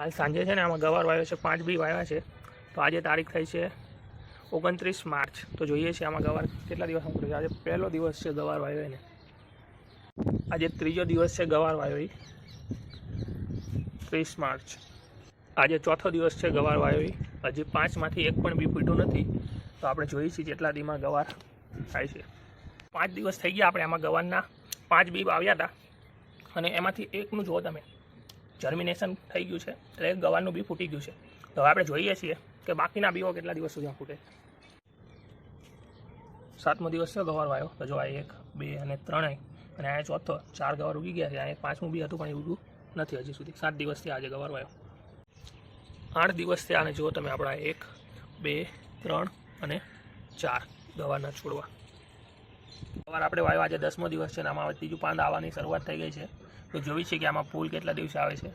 કાલ સાંજે છે ને આમાં ગવાર વાવ્યો છે, પાંચ બી વાવ્યા છે. તો આજે તારીખ થઈ છે ઓગણત્રીસ માર્ચ. તો જોઈએ છીએ આમાં ગવાર કેટલા દિવસ અંકુરે છે. આજે પહેલો દિવસ છે ગવાર વાવ્યો એને. આજે ત્રીજો દિવસ છે ગવાર વાવ્યો. ત્રીસ માર્ચ. આજે ચોથો દિવસ છે ગવાર વાવ્યો હજી પાંચમાંથી એક પણ બી ફૂટ્યું નથી. તો આપણે જોઈએ છીએ જેટલા દીમાં ગવાર થાય છે. પાંચ દિવસ થઈ ગયા આપણે આમાં ગવારના. પાંચ બી વાવ્યા હતા. અને એમાંથી એકનું જુઓ તમે. જર્મિનેશન થઈ ગયું છે, એટલે ગવાનું બી ફૂટી ગયું છે. તો હવે આપણે જોઈએ છીએ કે બાકીના બીઓ કેટલા દિવસ સુધી ફૂટે. સાતમો દિવસ છે, ગવાર વાયો. તો જો આ એક, બે અને ત્રણેય, અને આ ચોથો, ચાર ગવાર ઉગી ગયા છે. આ એક પાંચમું બી હતું, પણ એ ઉગ્યું નથી હજી સુધી. સાત દિવસથી આજે ગવાર વાયો. આઠ દિવસથી આને જુઓ તમે આપણા એક, બે, ત્રણ અને ચાર ગવારના છોડવા. ગવાર આપણે વાયો આજે દસમો દિવસ છે અને આમાં ત્રીજું પાંદ આવવાની શરૂઆત થઈ ગઈ છે. તો જોઈ છે કે આમાં ફૂલ કેટલા દિવસે આવે છે?